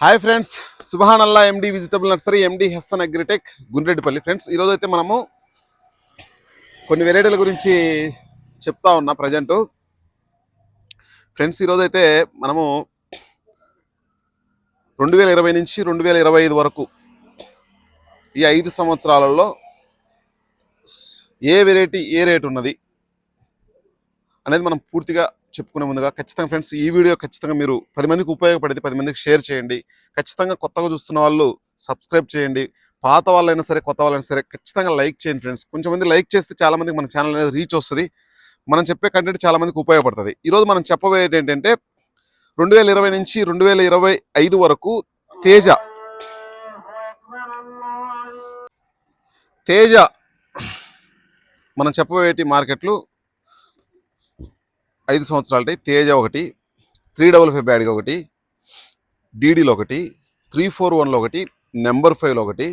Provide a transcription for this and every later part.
Hi friends సుభానల్లా MD vegetable nursery MD Hessan Agritech Gundreddipalli. Friends ఈరోజు అయితే మనము కొన్ని వెరైటీల గురించి చెప్తా ఉన్నా ప్రజెంట్. ఫ్రెండ్స్ ఈరోజు అయితే మనము రెండు వేల ఇరవై నుంచి రెండు వేల ఇరవై ఐదు వరకు ఈ ఐదు సంవత్సరాలలో ఏ వెరైటీ ఏ రేట్ ఉన్నది అనేది మనం పూర్తిగా చెప్పుకునే ముందుగా ఖచ్చితంగా ఫ్రెండ్స్ ఈ వీడియో ఖచ్చితంగా మీరు పది మందికి ఉపయోగపడితే పది మందికి షేర్ చేయండి. ఖచ్చితంగా కొత్తగా చూస్తున్న వాళ్ళు సబ్స్క్రైబ్ చేయండి. పాత వాళ్ళైనా సరే కొత్త వాళ్ళైనా సరే ఖచ్చితంగా లైక్ చేయండి ఫ్రెండ్స్ కొంచెం మంది లైక్ చేస్తే చాలా మందికి మన ఛానల్ అనేది రీచ్ వస్తుంది. మనం చెప్పే కంటెంట్ చాలా మందికి ఉపయోగపడుతుంది. ఈరోజు మనం చెప్పబోయేది ఏంటంటే రెండు వేల ఇరవై నుంచి రెండు వేల ఇరవై ఐదు వరకు తేజ. తేజ. మనం చెప్పబోయేటి మార్కెట్లు ఐదు సంవత్సరాలటి తేజ ఒకటి త్రీ డబుల్ ఫైవ్ బ్యాడ్గా ఒకటి డీడీలో ఒకటి త్రీ ఫోర్ వన్లో ఒకటి నెంబర్ ఫైవ్లో ఒకటి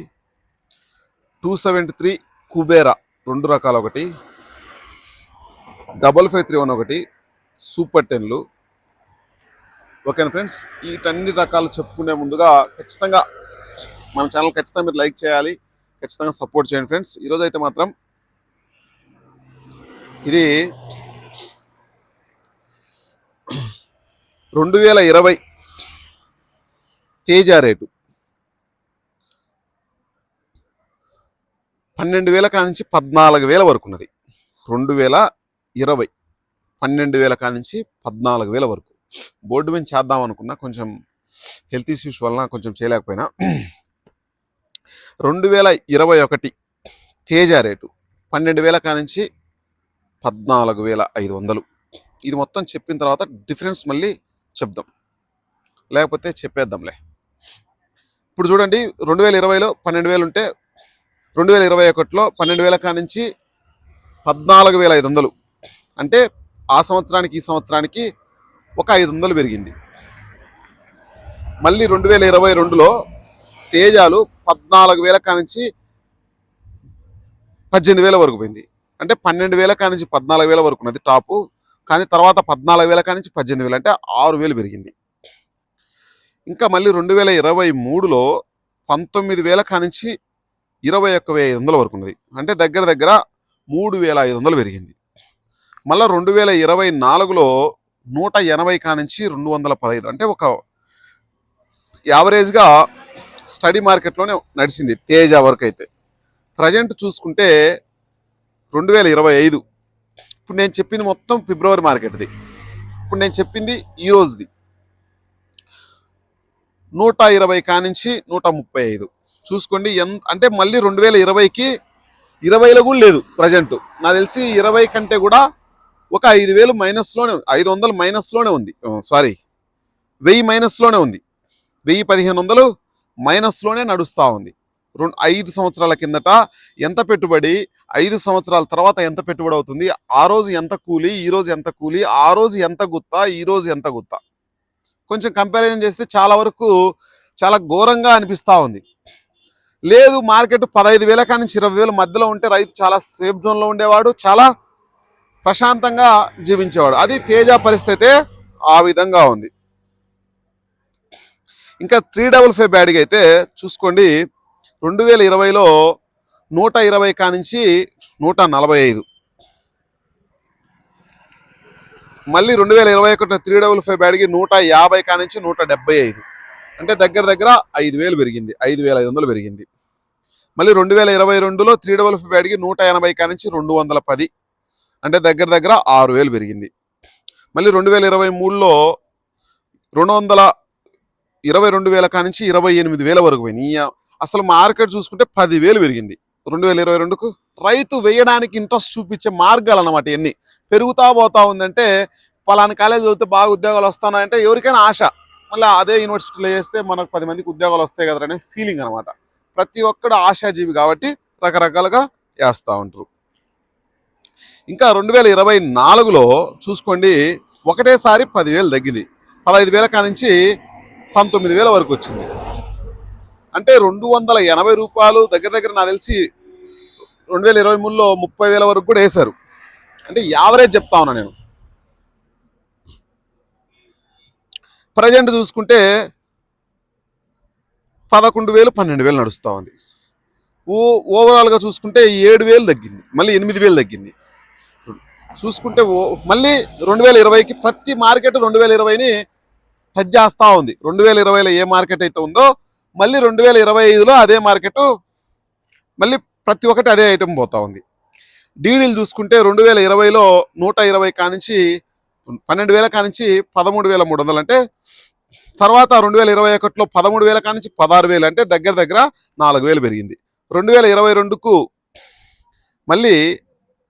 టూ సెవెంటీ త్రీ కుబేరా రెండు రకాల ఒకటి డబల్ ఫైవ్ త్రీ వన్ ఒకటి సూపర్ టెన్లు ఓకేనా ఫ్రెండ్స్ వీటన్ని రకాలు చెప్పుకునే ముందుగా ఖచ్చితంగా మన ఛానల్ ఖచ్చితంగా మీరు లైక్ చేయాలి ఖచ్చితంగా సపోర్ట్ చేయండి ఫ్రెండ్స్ ఈరోజు అయితే మాత్రం ఇది రెండు వేల ఇరవై తేజ రేటు. పన్నెండు వేల కానించి పద్నాలుగు వేల వరకు ఉన్నది రెండు వేల ఇరవై పన్నెండు వేల కానించి పద్నాలుగు వేల వరకు. బోర్డు మీద చేద్దాం అనుకున్నా కొంచెం హెల్త్ ఇష్యూస్ వలన కొంచెం చేయలేకపోయినా. రెండు వేల ఇరవై ఒకటి తేజ రేటు పన్నెండు వేల కానించి పద్నాలుగు వేల ఐదు వందలు. ఇది మొత్తం చెప్పిన తర్వాత డిఫరెన్స్ మళ్ళీ చెప్దాం. లేకపోతే చెప్పేద్దాంలే. ఇప్పుడు చూడండి రెండు వేల ఇరవైలో పన్నెండు వేలు ఉంటే రెండు వేల ఇరవై ఒకటిలో పన్నెండు వేల కానించి పద్నాలుగు వేల ఐదు వందలు. అంటే ఆ సంవత్సరానికి ఈ సంవత్సరానికి ఒక ఐదు వందలు పెరిగింది. మళ్ళీ రెండు వేల ఇరవై రెండులో తేజాలు పద్నాలుగు వేల కానించి పద్దెనిమిది వేల వరకు పోయింది. అంటే పన్నెండు వేల కానించి పద్నాలుగు వేల వరకు ఉన్నది టాపు. కానీ తర్వాత పద్నాలుగు వేల కానించి పద్దెనిమిది వేలు అంటే ఆరు వేలు పెరిగింది. ఇంకా మళ్ళీ రెండు వేల ఇరవై మూడులో పంతొమ్మిది వేల కానించి ఇరవై ఒక్క వెయ్యి ఐదు వందల వరకు ఉన్నది. అంటే దగ్గర దగ్గర మూడు వేల ఐదు వందలు పెరిగింది. మళ్ళీ రెండు వేల ఇరవై నాలుగులో నూట ఎనభై కానించి రెండు వందల పదహైదు అంటే ఒక యావరేజ్గా స్టడీ మార్కెట్లోనే నడిచింది తేజ వరకు అయితే. ప్రజెంట్ చూసుకుంటే రెండు వేల ఇరవై ఐదు ఇప్పుడు నేను చెప్పింది మొత్తం ఫిబ్రవరి మార్కెట్ది. ఇప్పుడు నేను చెప్పింది ఈ రోజుది. నూట ఇరవై కానించి నూట ముప్పై ఐదు. చూసుకోండి ఎంత అంటే మళ్ళీ రెండు వేల ఇరవైకి ఇరవైలో కూడా లేదు ప్రజెంట్. నాకు తెలిసి ఇరవై కంటే కూడా ఒక ఐదు వేలు మైనస్లోనే ఉంది. ఐదు వందలు మైనస్లోనే ఉంది. సారీ. వెయ్యి మైనస్లోనే ఉంది. వెయ్యి పదిహేను వందలు మైనస్లోనే నడుస్తూ ఉంది. రెండు ఐదు సంవత్సరాల కిందట ఎంత పెట్టుబడి ఐదు సంవత్సరాల తర్వాత ఎంత పెట్టుబడి అవుతుంది ఆ రోజు ఎంత కూలి ఈ రోజు ఎంత కూలి ఆ రోజు ఎంత గుత్త ఈ రోజు ఎంత గుత్త. కొంచెం కంపారిజన్ చేస్తే చాలా వరకు చాలా ఘోరంగా అనిపిస్తూ ఉంది. లేదు మార్కెట్ పదహైదు వేల కానీ ఇరవై వేల మధ్యలో ఉంటే రైతు చాలా సేఫ్ జోన్లో ఉండేవాడు చాలా ప్రశాంతంగా జీవించేవాడు. అది తేజ పరిస్థితి ఆ విధంగా ఉంది. ఇంకా త్రీ డబుల్ ఫైవ్ బ్యాడ్గా అయితే చూసుకోండి రెండు వేల ఇరవైలో నూట ఇరవై కానించి నూట నలభై ఐదు. మళ్ళీ రెండు వేల ఇరవై ఒకటి త్రీ డబుల్ ఫైవ్ బ్యాడ్కి నూట యాభై కానించి నూట డెబ్బై ఐదు. అంటే దగ్గర దగ్గర ఐదు వేలు పెరిగింది ఐదు వేల ఐదు వందలు పెరిగింది. మళ్ళీ రెండు వేల ఇరవై రెండులో త్రీ డబుల్ ఫైవ్ బ్యాడ్కి నూట ఎనభై కానించి రెండు వందల పది. అంటే దగ్గర దగ్గర ఆరు వేలు పెరిగింది. మళ్ళీ రెండు వేల ఇరవై మూడులో రెండు వందల ఇరవై రెండు వేల కానించి ఇరవై ఎనిమిది వేల వరకు పోయింది. అసలు మార్కెట్ చూసుకుంటే పదివేలు పెరిగింది. రెండు వేల ఇరవై రెండుకు రైతు వేయడానికి ఇంట్రెస్ట్ చూపించే మార్గాలు అన్నమాట ఇవన్నీ పెరుగుతా పోతా ఉందంటే పలానా కాలేజ్ చదివితే బాగా ఉద్యోగాలు వస్తున్నాయంటే ఎవరికైనా ఆశ. మళ్ళీ అదే యూనివర్సిటీలో చేస్తే మనకు పది మందికి ఉద్యోగాలు వస్తాయి కదా అనే ఫీలింగ్ అనమాట ప్రతి ఒక్కడు ఆశాజీవి కాబట్టి రకరకాలుగా వేస్తూ ఉంటారు. ఇంకా రెండు వేల ఇరవై నాలుగులో చూసుకోండి ఒకటేసారి పదివేలు తగ్గింది. పదహైదు వేల కానించి పంతొమ్మిది వేల వరకు వచ్చింది. అంటే రెండు వందల ఎనభై రూపాయలు దగ్గర దగ్గర నాకు తెలిసి రెండు వేల ఇరవై మూడులో ముప్పై వేల వరకు కూడా వేశారు. అంటే యావరేజ్ చెప్తా ఉన్నా నేను. ప్రజెంట్ చూసుకుంటే పదకొండు వేలు పన్నెండు వేలు నడుస్తూ ఉంది. ఓ ఓవరాల్గా చూసుకుంటే ఏడు వేలు తగ్గింది. మళ్ళీ ఎనిమిది వేలు తగ్గింది. చూసుకుంటే ఓ మళ్ళీ రెండు వేల ఇరవైకి ప్రతి మార్కెట్ రెండు వేల ఇరవైని టచ్ చేస్తూ ఉంది. రెండు వేల ఇరవైలో ఏ మార్కెట్ అయితే ఉందో మళ్ళీ రెండు వేల ఇరవై ఐదులో అదే మార్కెట్ మళ్ళీ ప్రతి ఒక్కటి అదే ఐటమ్ పోతా ఉంది. డీడీలు చూసుకుంటే రెండు వేల ఇరవైలో నూట ఇరవై కానించి పన్నెండు వేల కానించి పదమూడు వేల మూడు వందలు అంటే తర్వాత రెండు వేల ఇరవై ఒకటిలో పదమూడు వేల కానించి పదహారు వేలు అంటే దగ్గర దగ్గర నాలుగు వేలు పెరిగింది. రెండు వేల ఇరవై రెండుకు మళ్ళీ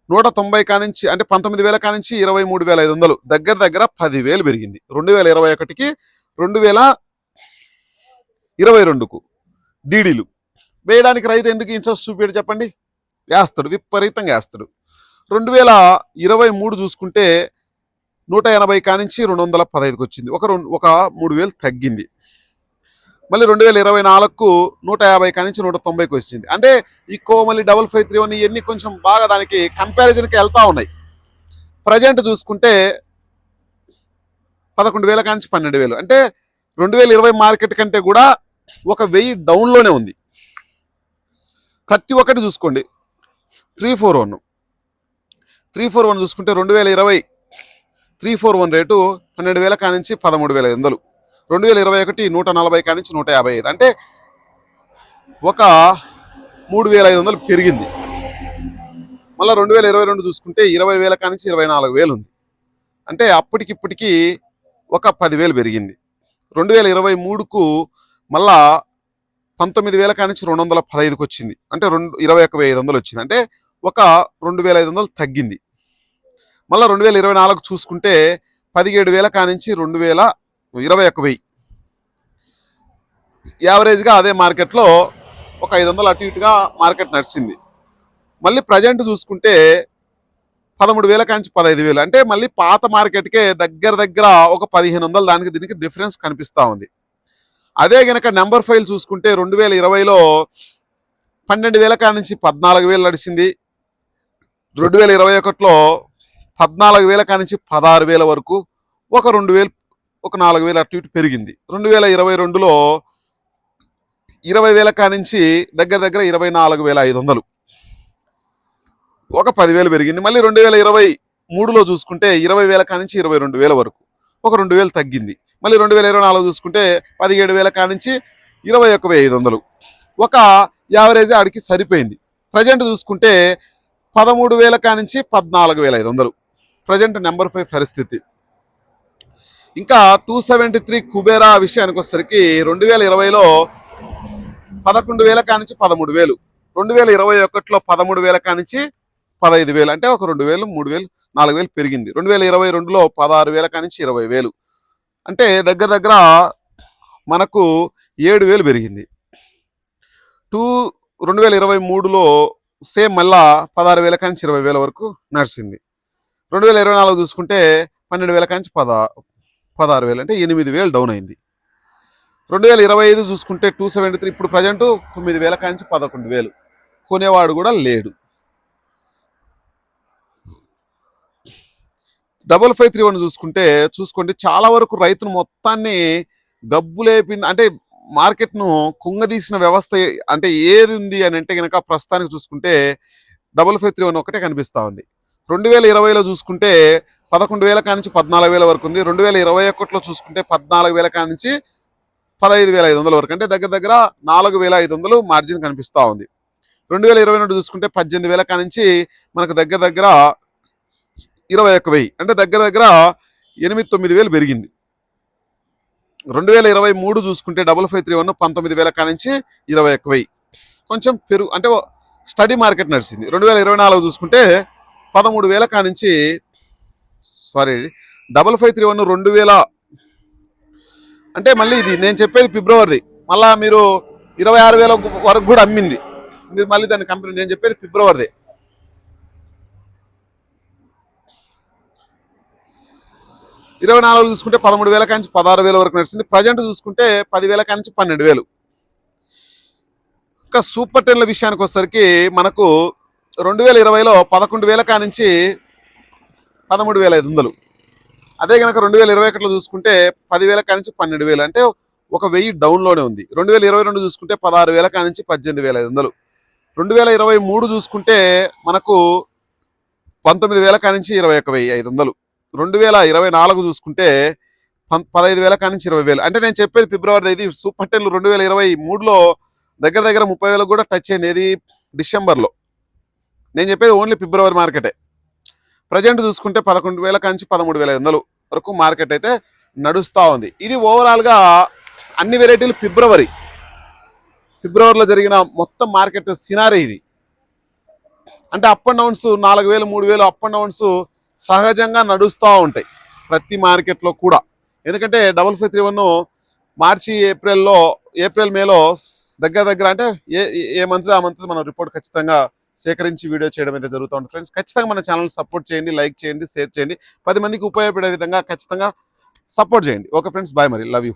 నూట తొంభై కానించి అంటే పంతొమ్మిది వేల కానించి ఇరవై మూడు వేల ఐదు వందలు దగ్గర దగ్గర పదివేలు పెరిగింది. రెండు వేల ఇరవై ఒకటికి రెండు వేల ఇరవై రెండుకు డీడీలు. వేయడానికి రైతు ఎందుకు ఇంట్రెస్ట్ చూపాడు చెప్పండి? వేస్తాడు విపరీతంగా వేస్తాడు. రెండు వేల ఇరవై మూడు చూసుకుంటే నూట ఎనభై కానించి రెండు వందల పదహైదుకి వచ్చింది. ఒక రెండు ఒక మూడు వేలు తగ్గింది. మళ్ళీ రెండు వేల ఇరవై నాలుగుకు నూట యాభై కానించి నూట తొంభైకి వచ్చింది. అంటే ఈ Komali double five three one ఇవన్నీ కొంచెం బాగా దానికి కంపారిజన్కి వెళ్తా ఉన్నాయి. ప్రజెంట్ చూసుకుంటే పదకొండు వేల కానించి పన్నెండు వేలు. అంటే రెండు వేల ఇరవై మార్కెట్ కంటే కూడా ఒక వెయ్యి డౌన్లోనే ఉంది. ప్రతి ఒక్కటి చూసుకోండి. Three four one. Three four one చూసుకుంటే రెండు వేల ఇరవై. త్రీ ఫోర్ వన్ రేటు పన్నెండు వేల కానించి పదమూడు వేల ఐదు వందలు. రెండు వేల ఇరవై ఒకటి నూట నలభై కానించి నూట యాభై ఐదు. అంటే ఒక మూడు వేల ఐదు వందలు పెరిగింది. మళ్ళీ రెండు వేల ఇరవై రెండు చూసుకుంటే ఇరవై వేల కానించి ఇరవై నాలుగు వేలు ఉంది. అంటే అప్పటికిప్పటికీ ఒక పదివేలు పెరిగింది. రెండు వేల ఇరవై మూడుకు మళ్ళా పంతొమ్మిది వేల కానించి రెండు వందల పదహైదుకి వచ్చింది. అంటే రెండు ఇరవై ఒక ఐదు వందలు వచ్చింది. అంటే ఒక రెండు వేల ఐదు వందలు తగ్గింది. మళ్ళీ రెండు వేల ఇరవై నాలుగు చూసుకుంటే పదిహేడు వేల కానించి రెండు వేల ఇరవై ఒక వెయ్యి. యావరేజ్గా అదే మార్కెట్లో ఒక ఐదు వందలు అటు ఇటుగా మార్కెట్ నడిచింది. మళ్ళీ ప్రజెంట్ చూసుకుంటే పదమూడు వేల కాంచి పదహైదు వేలు. అంటే మళ్ళీ పాత మార్కెట్కే దగ్గర దగ్గర ఒక పదిహేను వందలు దానికి దీనికి డిఫరెన్స్ కనిపిస్తూ ఉంది. అదే గనక నెంబర్ ఫైల్ చూసుకుంటే రెండు వేల ఇరవైలో పన్నెండు వేల కానించి పద్నాలుగు వేలు నడిచింది. రెండు వేల ఇరవై ఒకటిలో పద్నాలుగు వేల కానించి పదహారు వేల వరకు ఒక రెండు వేలు ఒక నాలుగు వేలు అటు ఇటు పెరిగింది. రెండు వేల ఇరవై రెండులో ఇరవై వేల కానించి దగ్గర దగ్గర ఇరవై నాలుగు వేల ఐదు వందలు. ఒక పదివేలు పెరిగింది. మళ్ళీ రెండు వేల ఇరవై మూడులో చూసుకుంటే ఇరవై వేల కానించి ఇరవై రెండు వేల వరకు ఒక రెండు వేలు తగ్గింది. మళ్ళీ రెండు వేల ఇరవై నాలుగు చూసుకుంటే పదిహేడు వేల కానించి ఇరవై ఒక వెయ్యి ఐదు వందలు. ఒక యావరేజ్ ఆడికి సరిపోయింది. ప్రజెంట్ చూసుకుంటే పదమూడు వేల కానించి పద్నాలుగు వేల ఐదు వందలు. ప్రజెంట్ నెంబర్ ఫైవ్ పరిస్థితి. ఇంకా టూ సెవెంటీ త్రీ కుబేరా విషయానికి వచ్చేసరికి రెండు వేల ఇరవైలో పదకొండు వేల కానించి పదమూడు వేలు. రెండు వేల ఇరవై ఒకటిలో పదమూడు వేల కానించి పదహైదు వేలు. అంటే ఒక రెండు వేలు మూడు వేలు నాలుగు వేలు పెరిగింది. రెండు వేల ఇరవై రెండులో పదహారు వేల కానించి ఇరవై వేలు. అంటే దగ్గర దగ్గర మనకు ఏడు వేలు పెరిగింది. టూ రెండు వేల ఇరవై మూడులో సేమ్ మళ్ళా పదహారు వేల కాంచి ఇరవై వేల వరకు నడిచింది. రెండు వేల ఇరవై నాలుగు చూసుకుంటే పన్నెండు వేల కాంచి పద పదహారు వేలు అంటే ఎనిమిది వేలు డౌన్ అయింది. రెండు వేల ఇరవై ఐదు చూసుకుంటే టూ సెవెంటీ త్రీ ఇప్పుడు ప్రజెంట్ తొమ్మిది వేల కాంచి పదకొండు వేలు. కొనేవాడు కూడా లేడు. డబుల్ ఫైవ్ త్రీ వన్ చూసుకుంటే చూసుకోండి చాలా వరకు రైతును మొత్తాన్ని గబ్బులేపింది అంటే మార్కెట్ను కుంగదీసిన వ్యవస్థ అంటే ఏది ఉంది అని అంటే కనుక ప్రస్తుతానికి చూసుకుంటే డబుల్ ఫైవ్ త్రీ వన్ ఒకటే కనిపిస్తూ ఉంది. రెండు వేల ఇరవైలో చూసుకుంటే పదకొండు వేల కానించి పద్నాలుగు వేల వరకు ఉంది. రెండు వేల ఇరవై ఒకటిలో చూసుకుంటే పద్నాలుగు వేల కానించి పదహైదు వేల ఐదు వందల వరకు. అంటే దగ్గర దగ్గర నాలుగు వేల ఐదు వందలు మార్జిన్ కనిపిస్తూ ఉంది. రెండు వేల ఇరవై రెండు చూసుకుంటే పద్దెనిమిది వేల కానించి మనకు దగ్గర దగ్గర ఇరవై ఒక్క వెయ్యి. అంటే దగ్గర దగ్గర ఎనిమిది తొమ్మిది వేలు పెరిగింది. రెండు వేల ఇరవై మూడు చూసుకుంటే డబుల్ ఫైవ్ త్రీ వన్ పంతొమ్మిది వేల కానించి ఇరవై ఒక్క వెయ్యి. కొంచెం పెరుగు అంటే స్టడీ మార్కెట్ నడిచింది. రెండు వేల ఇరవై నాలుగు చూసుకుంటే పదమూడు వేల కానించి sorry double five three one రెండు వేల. అంటే మళ్ళీ ఇది నేను చెప్పేది ఫిబ్రవరిది. మళ్ళీ మీరు ఇరవై ఆరు వేల వరకు కూడా అమ్మింది. మీరు మళ్ళీ దాన్ని కంపెనీ నేను చెప్పేది ఫిబ్రవరిదే. ఇరవై నాలుగు చూసుకుంటే పదమూడు వేల కాంచి పదహారు వేల వరకు నడిచింది. ప్రజెంట్ చూసుకుంటే పదివేల కాంచి పన్నెండు వేలు. ఇంకా సూపర్ టెన్ల విషయానికి వచ్చేసరికి మనకు రెండు వేల ఇరవైలో పదకొండు వేల కానించి పదమూడు వేల ఐదు వందలు. అదే కనుక రెండు వేల ఇరవై ఒకటిలో చూసుకుంటే పదివేల కానించి పన్నెండు వేలు. అంటే ఒక వెయ్యి డౌన్లోనే ఉంది. రెండు వేల ఇరవై రెండు చూసుకుంటే పదహారు వేల కానించి పద్దెనిమిది వేల ఐదు వందలు. రెండు వేల ఇరవై మూడు చూసుకుంటే మనకు పంతొమ్మిది వేల కానించి ఇరవై ఒక వెయ్యి ఐదు వందలు. రెండు వేల ఇరవై నాలుగు చూసుకుంటే పం- పదహైదు వేల కానించి ఇరవై వేలు. అంటే నేను చెప్పేది ఫిబ్రవరి ఇది సూపర్ టెన్లు రెండు వేల ఇరవై మూడులో దగ్గర దగ్గర ముప్పై వేలకు కూడా టచ్ అయింది. ఇది డిసెంబర్లో. నేను చెప్పేది ఓన్లీ ఫిబ్రవరి మార్కెటే. ప్రజెంట్ చూసుకుంటే పదకొండు వేల కానించి పదమూడు వేల వందలు వరకు మార్కెట్ అయితే నడుస్తూ ఉంది. ఇది ఓవరాల్గా అన్ని వెరైటీలు ఫిబ్రవరి. ఫిబ్రవరిలో జరిగిన మొత్తం మార్కెట్ సినారీ ఇది. అంటే అప్ అండ్ డౌన్స్ నాలుగు వేలు మూడు వేలు అప్ అండ్ డౌన్స్ సహజంగా నడుస్తూ ఉంటాయి ప్రతి మార్కెట్లో కూడా. ఎందుకంటే double five three one March ఏప్రిల్లో ఏప్రిల్ మేలో దగ్గర దగ్గర అంటే ఏ ఏ- ఏ మంత్ ఆ మంత్ మనం రిపోర్ట్ ఖచ్చితంగా సేకరించి వీడియో చేయడం అయితే జరుగుతూ ఉంటుంది. ఫ్రెండ్స్ ఖచ్చితంగా మన ఛానల్ సపోర్ట్ చేయండి లైక్ చేయండి షేర్ చేయండి. పది మందికి ఉపయోగపడే విధంగా ఖచ్చితంగా సపోర్ట్ చేయండి. ఓకే ఫ్రెండ్స్ బాయ్ మరి. Love you.